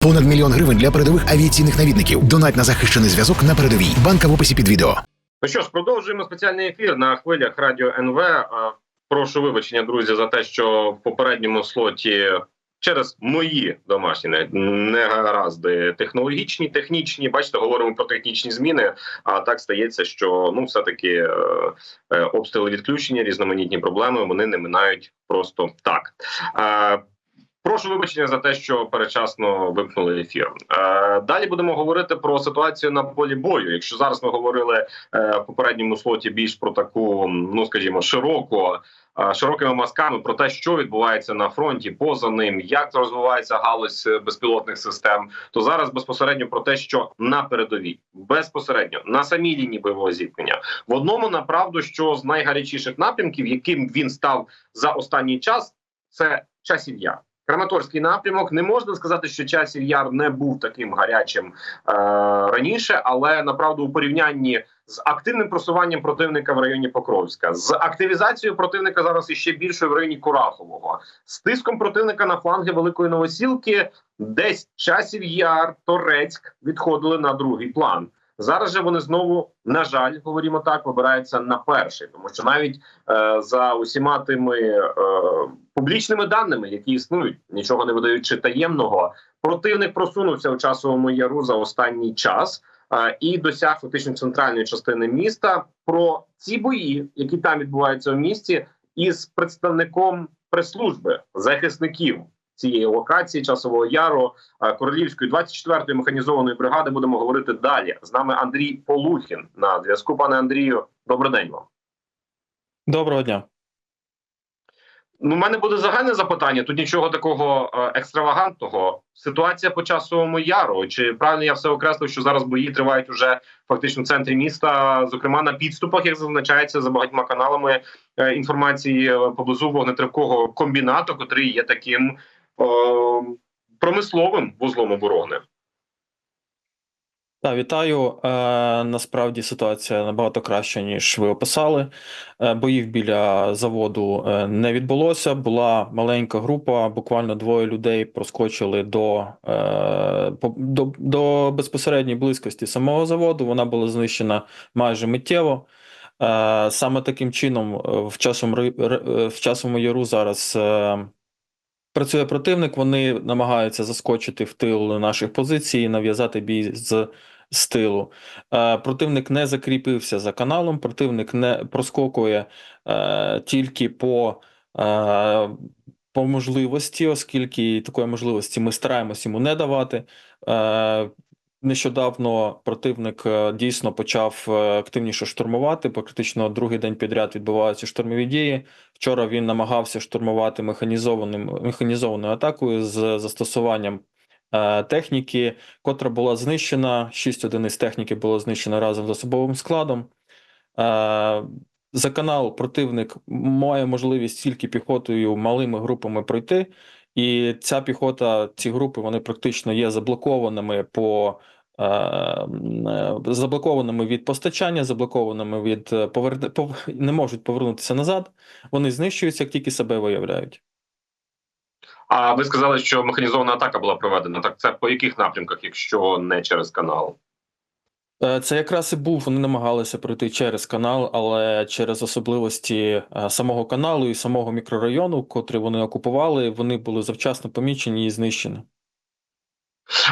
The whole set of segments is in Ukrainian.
Понад мільйон гривень для передових авіаційних навідників. Донать на захищений зв'язок на передовій. Банка в описі під відео. Ну що ж, продовжуємо спеціальний ефір на хвилях радіо НВ. Прошу вибачення, друзі, за те, що в попередньому слоті через мої домашні не- негаразди технологічні, технічні. Бачите, говоримо про технічні зміни. А так стається, що ну все таки е, е, обстріли відключення, різноманітні проблеми вони не минають просто так. Прошу вибачення за те, що перечасно вимкнули ефір. Е, далі будемо говорити про ситуацію на полі бою. Якщо зараз ми говорили е, в попередньому слоті більш про таку, ну скажімо, широку. е, Широкими мазками про те, що відбувається на фронті, поза ним, як розвивається галузь безпілотних систем, то зараз безпосередньо про те, що на передовій, безпосередньо на самій лінії бойового зіткнення, в одному направду, що з найгарячіших напрямків, яким він став за останній час, це часів яр. Краматорський напрямок не можна сказати, що часів яр не був таким гарячим е, раніше, але направду у порівнянні з активним просуванням противника в районі Покровська, з активізацією противника зараз іще більшою в районі Курахового, з тиском противника на фланги Великої Новосілки, десь часів яр, Торецьк відходили на другий план. Зараз же вони знову, на жаль, говоримо так, вибираються на перший, тому що навіть е, за усіма тими е, публічними даними, які існують, нічого не видаючи таємного, противник просунувся у часовому яру за останній час е, і досяг фактично центральної частини міста. Про ці бої, які там відбуваються в місті, із представником прес-служби захисників цієї локації часового яру Королівської 24-ї механізованої бригади будемо говорити далі. З нами Андрій Полухін на зв'язку. Пане Андрію, добрий день вам. Доброго дня. Ну, у мене буде загальне запитання. Тут нічого такого е, екстравагантного. Ситуація по часовому яру. Чи правильно я все окреслив, що зараз бої тривають уже фактично в центрі міста, зокрема на підступах, як зазначається за багатьма каналами е, інформації е, поблизу вогнетривкого комбінату, котрий є таким промисловим вузлом оборони. Так, вітаю. Е, насправді ситуація набагато краща, ніж ви описали. Е, боїв біля заводу е, не відбулося. Була маленька група, буквально двоє людей проскочили до, е, до, до безпосередньої близькості самого заводу. Вона була знищена майже миттєво. Е, саме таким чином е, в часом, в часовому яру зараз. Е, Працює противник, вони намагаються заскочити в тил наших позицій, і нав'язати бій з, з тилу. Е, противник не закріпився за каналом, противник не проскокує е, тільки по, е, по можливості, оскільки такої можливості ми стараємось йому не давати. Е, Нещодавно противник е, дійсно почав е, активніше штурмувати. Практично другий день підряд відбуваються штурмові дії. Вчора він намагався штурмувати механізованим механізованою атакою з застосуванням е, техніки, котра була знищена. Шість одиниць техніки було знищено разом з особовим складом. За канал противник має можливість тільки піхотою малими групами пройти, і ця піхота, ці групи, вони практично є заблокованими по е, е, заблокованими від постачання, заблокованими від е, поверне пов... не можуть повернутися назад. Вони знищуються, як тільки себе виявляють. А ви сказали, що механізована атака була проведена. Так це по яких напрямках, якщо не через канал? Е, Це якраз і був. Вони намагалися пройти через канал, але через особливості е, самого каналу і самого мікрорайону, котрий вони окупували, вони були завчасно помічені і знищені.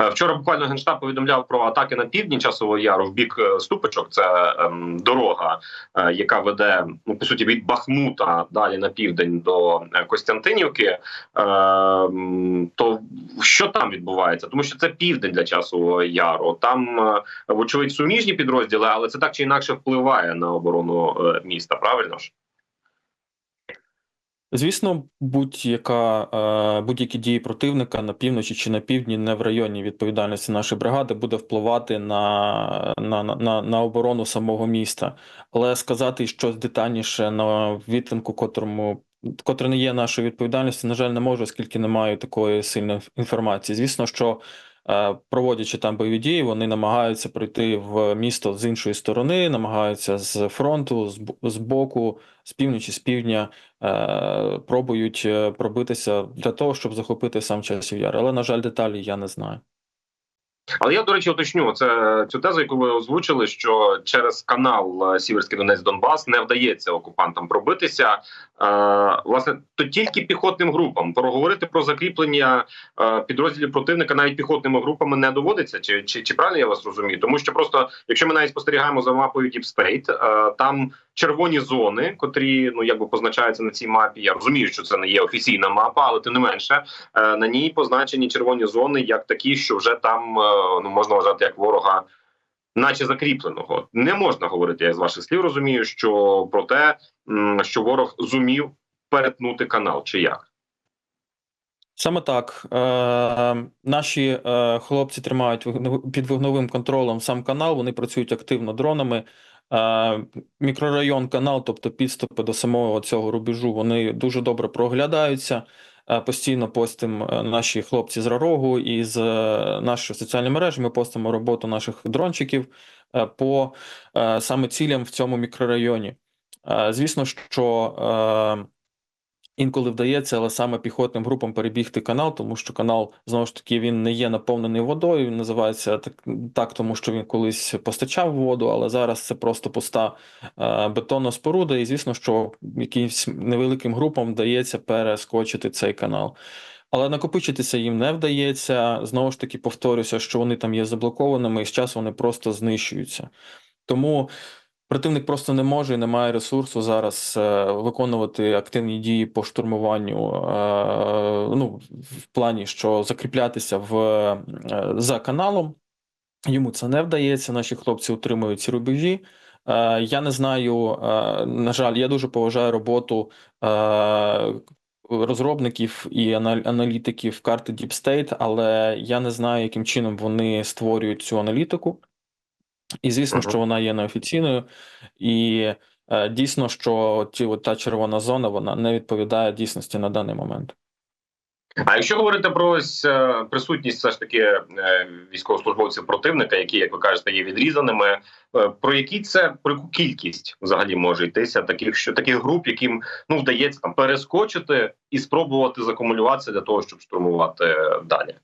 Е, Вчора буквально генштаб повідомляв про атаки на півдні часового яру в бік е, ступочок. Це ем, дорога, е, яка веде ну по суті від Бахмута далі на південь до е, Костянтинівки. Е, то що там відбувається? Тому що це південь для часового яру. Там вочевидь суміжні підрозділи, але це так чи інакше впливає на оборону міста. Правильно ж? Звісно, будь-яка е, будь-які дії противника на півночі чи на півдні, не в районі відповідальності нашої бригади, буде впливати на, на, на, на оборону самого міста. Але сказати щось детальніше на відтинку, котрому котре не є нашою відповідальністю, на жаль, не можу, оскільки не маю такої сильної інформації. Звісно, що проводячи там бойові дії, вони намагаються прийти в місто з іншої сторони, намагаються з фронту, з боку, з півночі, з півдня, е, пробують е, пробитися для того, щоб захопити сам часів яр. Але, на жаль, деталі я не знаю. Але я, до речі, уточню це цю тезу, яку ви озвучили, що через канал е, Сіверський Донець Донбас не вдається окупантам пробитися. Е, власне, то тільки піхотним групам проговорити про закріплення е, підрозділів противника навіть піхотними групами не доводиться. Чи, чи, чи правильно я вас розумію? Тому що просто, якщо ми навіть спостерігаємо за мапою State, е, там червоні зони, котрі ну якби позначаються на цій мапі. Я розумію, що це не є офіційна мапа, але тим не менше е, на ній позначені червоні зони як такі, що вже там е, ну можна вважати як ворога, наче закріпленого. Не можна говорити, я з ваших слів розумію, що про те, що ворог зумів перетнути канал, чи як. Саме так. Е, наші е, хлопці тримають під вогневим контролем сам канал, вони працюють активно дронами. Мікрорайон канал, тобто підступи до самого цього рубежу, вони дуже добре проглядаються. Постійно постимо е, наші хлопці з Рарогу і з е, нашої соціальної мережі. Ми постимо роботу наших дрончиків е, по саме цілям в цьому мікрорайоні. Звісно, що. Інколи вдається, але саме піхотним групам перебігти канал, тому що канал знову ж таки він не є наповнений водою. Він називається так, так тому що він колись постачав воду, але зараз це просто пуста е, бетонна споруда. І звісно, що якимсь невеликим групам вдається перескочити цей канал. Але накопичитися їм не вдається. Знову ж таки, повторюся, що вони там є заблокованими, і з часу вони просто знищуються. Тому Противник просто не може і не має ресурсу зараз е, виконувати активні дії по штурмуванню. Е, ну, в плані, що закріплятися в е, за каналом. Йому це не вдається. Наші хлопці утримують ці рубежі. Я не знаю. На жаль, я дуже поважаю роботу. Розробників і аналітиків карти Deep State, але я не знаю, яким чином вони створюють цю аналітику. І звісно, що вона є неофіційною, і е, дійсно, що ті, от та червона зона вона не відповідає дійсності на даний момент. А якщо говорити про ось е, присутність все ж таки е, військовослужбовців противника, які, як ви кажете, є відрізаними, е, про які це про яку кількість взагалі може йтися таких, що таких груп, яким ну вдається там перескочити і спробувати закумулюватися для того, щоб штурмувати далі.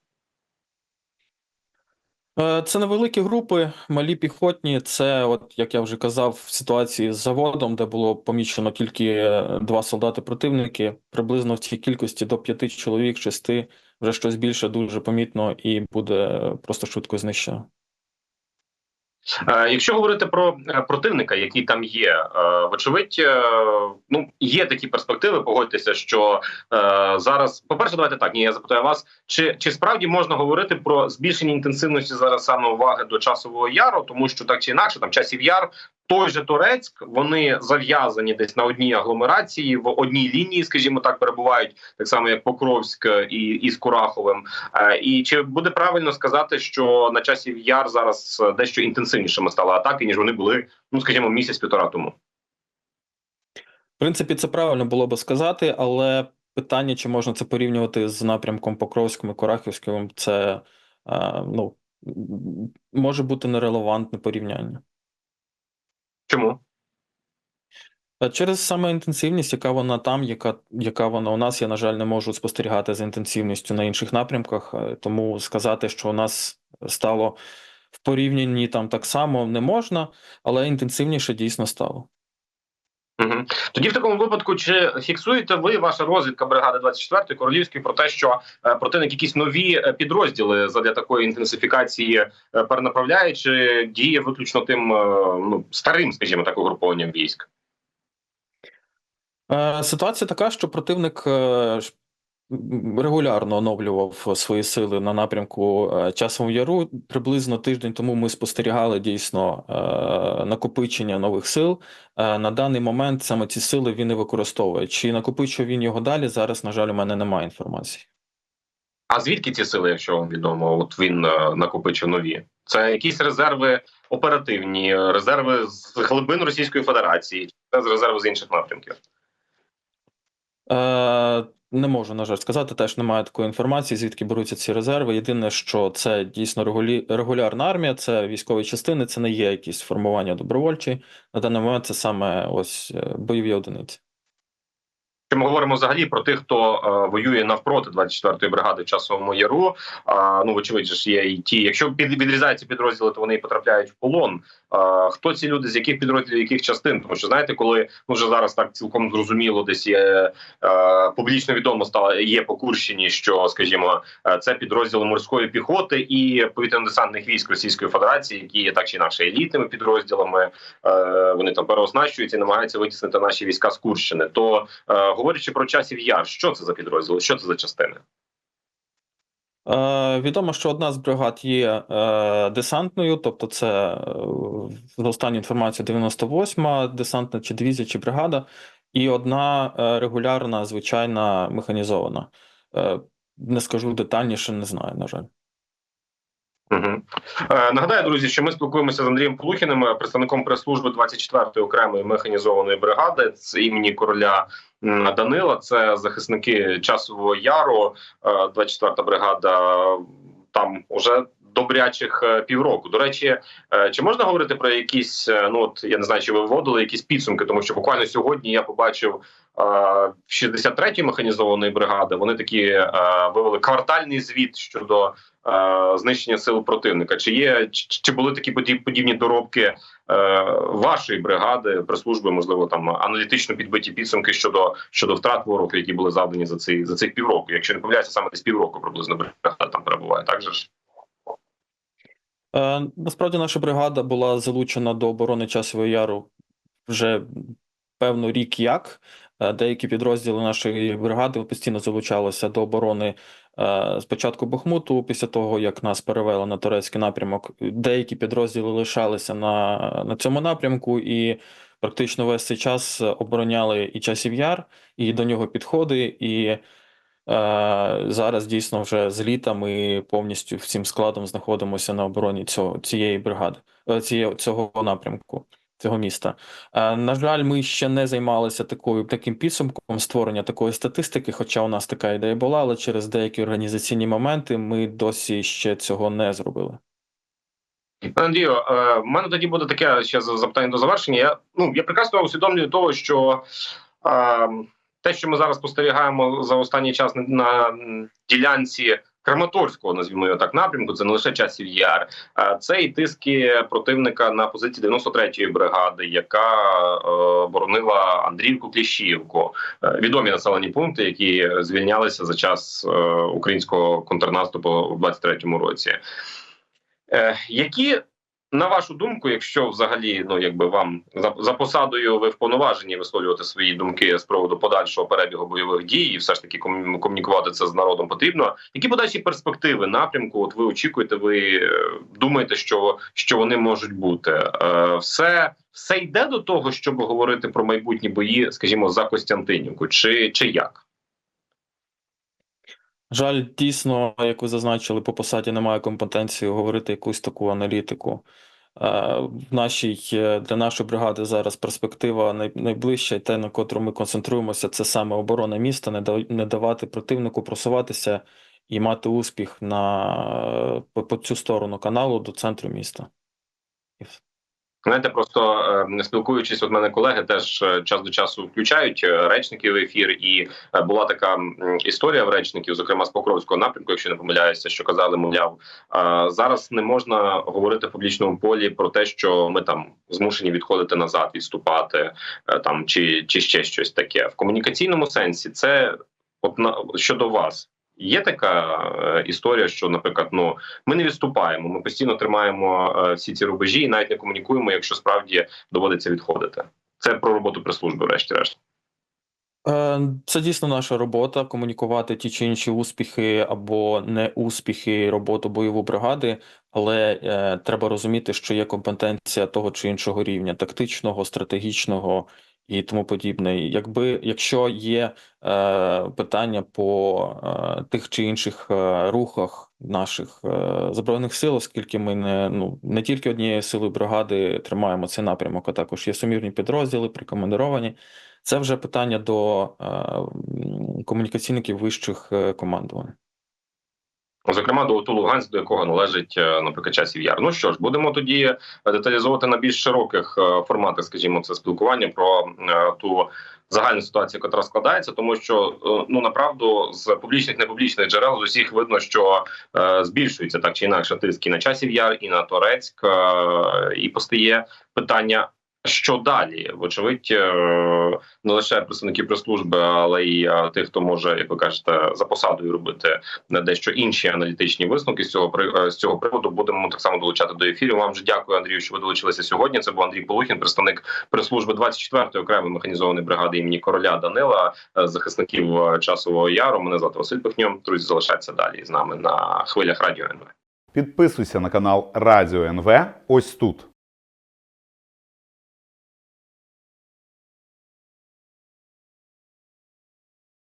Е, Це невеликі групи, малі піхотні. Це, от як я вже казав, в ситуації з заводом, де було помічено тільки е, два солдати противники, приблизно в цій кількості до п'яти чоловік, шести, вже щось більше дуже помітно і буде просто швидко знищено. Е, Якщо говорити про е, противника, який там є, е, вочевидь, ну є такі перспективи. Погодьтеся, що зараз, по перше, давайте так. Ні, я запитаю вас, чи, чи справді можна говорити про збільшення інтенсивності зараз саме уваги до часового яру, тому що так чи інакше, там часів яр. Той же Турецьк, вони зав'язані десь на одній агломерації в одній лінії, скажімо так, перебувають так само, як Покровськ і, і з Кураховим. Е, І чи буде правильно сказати, що на часів яр зараз е, дещо інтенсивнішими стали атаки, ніж вони були, ну скажімо, місяць-півтора тому? В принципі, це правильно було би сказати, але питання, чи можна це порівнювати з напрямком Покровським і Курахівським, це е, ну, може бути нерелевантне порівняння. Чому? Е, Через саме інтенсивність, яка вона там, яка, яка вона у нас, я, на жаль, не можу спостерігати за інтенсивністю на інших напрямках, е, тому сказати, що у нас стало в порівнянні там так само не можна, але інтенсивніше дійсно стало. Угу. Тоді в такому випадку, чи фіксуєте ви ваша розвідка бригади 24 королівської про те, що е, противник якісь нові е, підрозділи задля такої інтенсифікації е, перенаправляє, чи діє виключно тим ну старим, скажімо так, угрупованням військ? Ситуація така, що противник регулярно оновлював свої сили на напрямку е, Часовому Яру. Приблизно тиждень тому ми спостерігали дійсно е, накопичення нових сил. Е, На даний момент саме ці сили він і використовує. Чи накопичує він його далі? Зараз, на жаль, у мене немає інформації. А звідки ці сили, якщо вам відомо, от він накопичив нові? Це якісь резерви оперативні, резерви з глибин Російської Федерації, це з резерви з інших напрямків? Е, не можу, на жаль, сказати, теж немає такої інформації, звідки беруться ці резерви. Єдине, що це дійсно регулі... регулярна армія, це військові частини, це не є якісь формування добровольчі. На даний момент це саме ось е, бойові одиниці. Якщо ми говоримо взагалі про тих, хто е, воює навпроти 24-ї бригади часовому яру. А ну вочевидь ж є і ті. Якщо під відрізаються підрозділи, то вони потрапляють в полон. А, хто ці люди, з яких підрозділів, яких частин? Тому що знаєте, коли ну вже зараз так цілком зрозуміло, десь є е, публічно відомо стало є по Курщині, що скажімо, е, це підрозділи морської піхоти і повітряно-десантних військ Російської Федерації, які є так чи інакше елітними підрозділами. Е, вони там переоснащуються і намагаються витіснити наші війська з Курщини. То е, говорячи про часів яр, що це за підрозділи? Що це за частини? Е, відомо, що одна з бригад є е, десантною, тобто це е, за останню інформацію 98-ма десантна чи дивізія, чи бригада, і одна е, регулярна, звичайна механізована. Е, не скажу детальніше, не знаю, на жаль. Угу. Нагадаю, друзі, що ми спілкуємося з Андрієм Полухіним, е, представником прес-служби 24-ї окремої механізованої бригади з імені короля Данила. Це захисники часового яру. Е, 24-та бригада е, там уже добрячих е, півроку. До речі, е, чи можна говорити про якісь, е, ну от я не знаю, чи ви вводили якісь підсумки, тому що буквально сьогодні я побачив. е, 63-ї механізованої бригади вони такі вивели квартальний звіт щодо знищення сил противника. Чи є чи, були такі подібні доробки вашої бригади прес-служби, можливо, там аналітично підбиті підсумки щодо щодо втрат ворога, які були завдані за цей за цих півроку? Якщо не помиляюся, саме десь півроку приблизно бригада там перебуває. Так же ж насправді наша бригада була залучена до оборони Часового Яру вже певно рік як. Е, Деякі підрозділи нашої бригади постійно залучалися до оборони е, спочатку Бахмуту, після того як нас перевели на турецький напрямок. Деякі підрозділи лишалися на, на цьому напрямку і практично весь цей час обороняли і часів яр, і до нього підходи, і е, зараз дійсно вже з літа ми повністю всім складом знаходимося на обороні цього, цієї бригади, е, цієї, цього напрямку, цього міста. Е, На жаль, ми ще не займалися такою таким підсумком створення такої статистики, хоча у нас така ідея була, але через деякі організаційні моменти ми досі ще цього не зробили. Пане Андрію, е, в мене тоді буде таке ще запитання до завершення. Я ну я прекрасно усвідомлюю того, що е, те, що ми зараз спостерігаємо за останній час на, ділянці Краматорського, назвімо його так, напрямку, це не лише часів яр, а це і тиски противника на позиції 93-ї бригади, яка е, боронила Андріївку Кліщіївку. Е, відомі населені пункти, які звільнялися за час е, українського контрнаступу в 23-му році. Які, на вашу думку, якщо взагалі ну якби вам за, за посадою ви вповноважені висловлювати свої думки з приводу подальшого перебігу бойових дій, і все ж таки ком- комунікувати це з народом потрібно. Які подальші перспективи напрямку? От ви очікуєте, ви е, думаєте, що, що вони можуть бути? Е, все, все йде до того, щоб говорити про майбутні бої, скажімо, за Костянтинівку, чи, чи як? Жаль, дійсно, як ви зазначили, по посаді немає компетенції говорити якусь таку аналітику. Е, нашій е, для нашої бригади зараз перспектива найближча, і те, на котру ми концентруємося, це саме оборона міста, не давати противнику просуватися і мати успіх на по, по цю сторону каналу до центру міста. Знаєте, просто е, спілкуючись, от мене колеги теж е, час до часу включають е, речників в ефір, і була така історія в речників, зокрема з Покровського напрямку, якщо не помиляюся, що казали, мовляв, зараз не можна говорити в публічному полі про те, що ми там змушені відходити назад, відступати там чи, чи ще щось таке в комунікаційному сенсі. Це от на щодо вас. Є така е, історія, що, наприклад, ну ми не відступаємо, ми постійно тримаємо е, всі ці рубежі і навіть не комунікуємо, якщо справді доводиться відходити. Це про роботу прес-служби, врешті-решт. Е, Це дійсно наша робота комунікувати ті чи інші успіхи або неуспіхи роботи бойової бригади, але е, треба розуміти, що є компетенція того чи іншого рівня тактичного, стратегічного і тому подібне. Якби якщо є е, питання по е, тих чи інших е, рухах наших е, збройних сил, оскільки ми не ну не тільки однією силою бригади тримаємо цей напрямок, а також є сумірні підрозділи, прикомандировані. Це вже питання до е, комунікаційників вищих е, командувань. Зокрема, до ОТУ Луганськ, до якого належить, е, наприклад, часів яр. Ну що ж, будемо тоді деталізувати на більш широких е, форматах, скажімо, це спілкування про е, ту загальну ситуацію, яка складається, тому що е, ну направду з публічних непублічних джерел з усіх видно, що е, збільшується так чи інакше тиск і на часів яр, і на Торецьк, е, і постає питання. Що далі? Вочевидь, е, не лише представників прес-служби, але й е, тих, хто може, як ви кажете, за посадою робити дещо інші аналітичні висновки з цього е, з цього приводу. Будемо так само долучати до ефірів. Вам вже дякую, Андрію, що ви долучилися сьогодні. Це був Андрій Полухін, представник прес-служби 24-ї окремої механізованої бригади імені короля Данила, захисників часового яру. Мене звати Василь Пихньо. Друзі, залишайтеся далі з нами на хвилях радіо НВ. Підписуйся на канал Радіо НВ ось тут.